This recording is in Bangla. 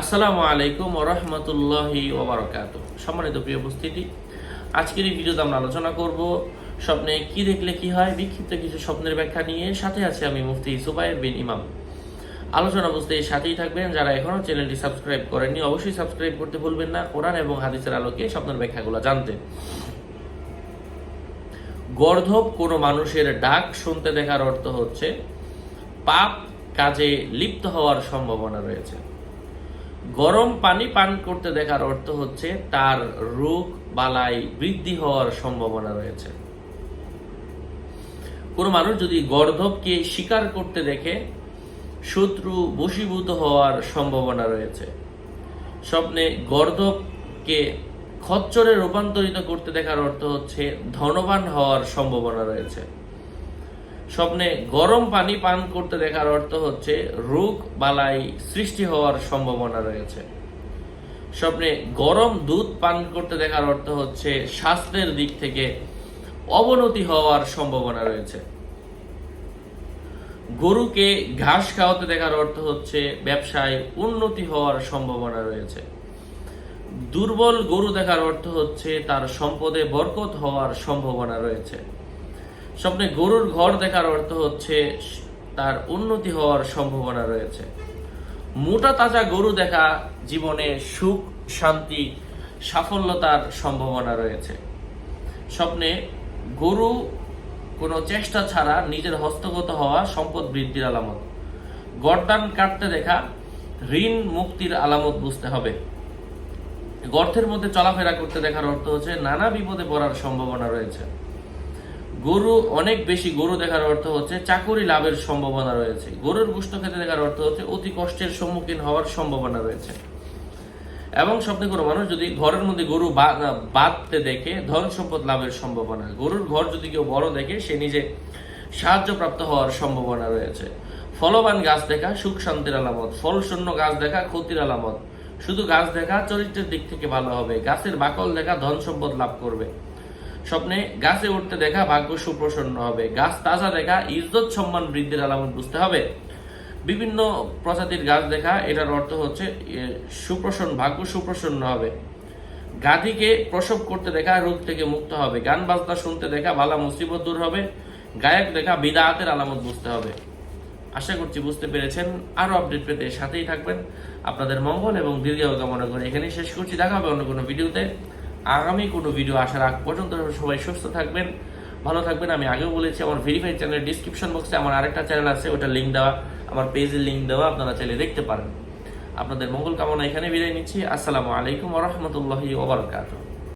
আসসালামু আলাইকুম ওরহমতুল্লাহি ওবরাকাত সম্মানিত প্রিয় উপস্থিতি, আজকের এই ভিডিওতে আমরা আলোচনা করব স্বপ্নে কি দেখলে কি হয়, বিক্ষিপ্ত কিছু স্বপ্নের ব্যাখ্যা নিয়ে। সাথে আছে আমি মুফতি সুবাইর বিন ইমাম। আলোচনা বুঝতে সাথেই থাকবেন। যারা এখনও চ্যানেলটি সাবস্ক্রাইব করেননি, অবশ্যই সাবস্ক্রাইব করতে ভুলবেন না। কোরআন এবং হাদিসের আলোকে স্বপ্নের ব্যাখ্যাগুলো জানতে। গর্ধব কোনো মানুষের ডাক শুনতে দেখার অর্থ হচ্ছে, পাপ কাজে লিপ্ত হওয়ার সম্ভাবনা রয়েছে। গরম পানি পান করতে দেখার অর্থ হচ্ছে তার রোগ বালাই বৃদ্ধি হওয়ার সম্ভাবনা রয়েছে। কোনো মানুষ যদি গর্ধবকে শিকার করতে দেখে, শত্রু বশীভূত হওয়ার সম্ভাবনা রয়েছে। স্বপ্নে গর্ধবকে খচ্চরে রূপান্তরিত করতে দেখার অর্থ হচ্ছে ধনবান হওয়ার সম্ভাবনা রয়েছে। স্বপ্নে গরম পানি পান করতে দেখার অর্থ হচ্ছে রোগ বালাই সৃষ্টি হওয়ার সম্ভাবনা রয়েছে। স্বপ্নে গরম দুধ পান করতে দেখার অর্থ হচ্ছে স্বাস্থ্যের দিক থেকে অবনতি হওয়ার সম্ভাবনা রয়েছে। গরুকে ঘাস খাওয়াতে দেখার অর্থ হচ্ছে ব্যবসায় উন্নতি হওয়ার সম্ভাবনা রয়েছে। দুর্বল গরু দেখার অর্থ হচ্ছে তার সম্পদে বরকত হওয়ার সম্ভাবনা রয়েছে। স্বপ্নে গরুর ঘর দেখার অর্থ হচ্ছে তার উন্নতি হওয়ার সম্ভাবনা রয়েছে। মোটা তাজা গরু দেখা জীবনে সুখ, শান্তি, সাফল্যতার সম্ভাবনা রয়েছে। স্বপ্নে গরু কোনো চেষ্টা ছাড়া নিজের হস্তগত হওয়া সম্পদ বৃদ্ধির আলামত। গরদান কাটতে দেখা ঋণ মুক্তির আলামত বুঝতে হবে। গর্তের মধ্যে চলাফেরা করতে দেখার অর্থ হচ্ছে নানা বিপদে পড়ার সম্ভাবনা রয়েছে। গরু, অনেক বেশি গরু দেখার অর্থ হচ্ছে চাকুরি লাভের সম্ভাবনা রয়েছে। গরুর গুষ্ট খেতে দেখার অর্থ হচ্ছে অতি কষ্টের সম্মুখীন হওয়ার সম্ভাবনা রয়েছে। এবং স্বপ্নে কোনো মানুষ যদি ঘরের মধ্যে গরু বাঁধতে দেখে, ধন সম্পদ লাভের সম্ভাবনা। গরুর ঘর যদি কেউ বড় দেখে, সে নিজে সাহায্যপ্রাপ্ত হওয়ার সম্ভাবনা রয়েছে। ফলবান গাছ দেখা, সুখ শান্তির আলামত। ফল শূন্য গাছ দেখা, ক্ষতির আলামত। শুধু গাছ দেখা, চরিত্রের দিক থেকে ভালো হবে। গাছের বাকল দেখা, ধন সম্পদ লাভ করবে। স্বপ্নে গাছে উঠতে দেখা ভাগ্য সুপ্রসন্ন হবে। গাছ তাজা দেখা, ইজ্জত সম্মান বৃদ্ধির আলামত বুঝতে হবে। বিভিন্ন প্রজাতির গাছ দেখা, এটার অর্থ হচ্ছে সুপ্রসন্ন, ভাগ্য সুপ্রসন্ন হবে। গাধিকে প্রসব করতে দেখা, রোগ থেকে মুক্ত হবে। গান বাজনা শুনতে দেখা, বালা মুসিবত দূর হবে। গায়ক দেখা বিদায়াতের আলামত বুঝতে হবে। আশা করছি বুঝতে পেরেছেন। আরও আপডেট পেতে সাথেই থাকবেন। আপনাদের মঙ্গল এবং দীর্ঘ কামনা করে এখানেই শেষ করছি। দেখা হবে অন্য কোনো ভিডিওতে। আগামী কোনো ভিডিও আসার আগ পর্যন্ত সবাই সুস্থ থাকবেন, ভালো থাকবেন। আমি আগেও বলেছি, আমার ভেরিফাই চ্যানেলের ডিসক্রিপশন বক্সে আমার আরেকটা চ্যানেল আছে ওটা লিঙ্ক দেওয়া, আমার পেজের লিঙ্ক দেওয়া, আপনারা চাইলে দেখতে পারেন। আপনাদের মঙ্গল কামনা এখানে বিদায় নিচ্ছি। আসসালামু আলাইকুম রহমতুল্লাহি ওবরাকাতুহ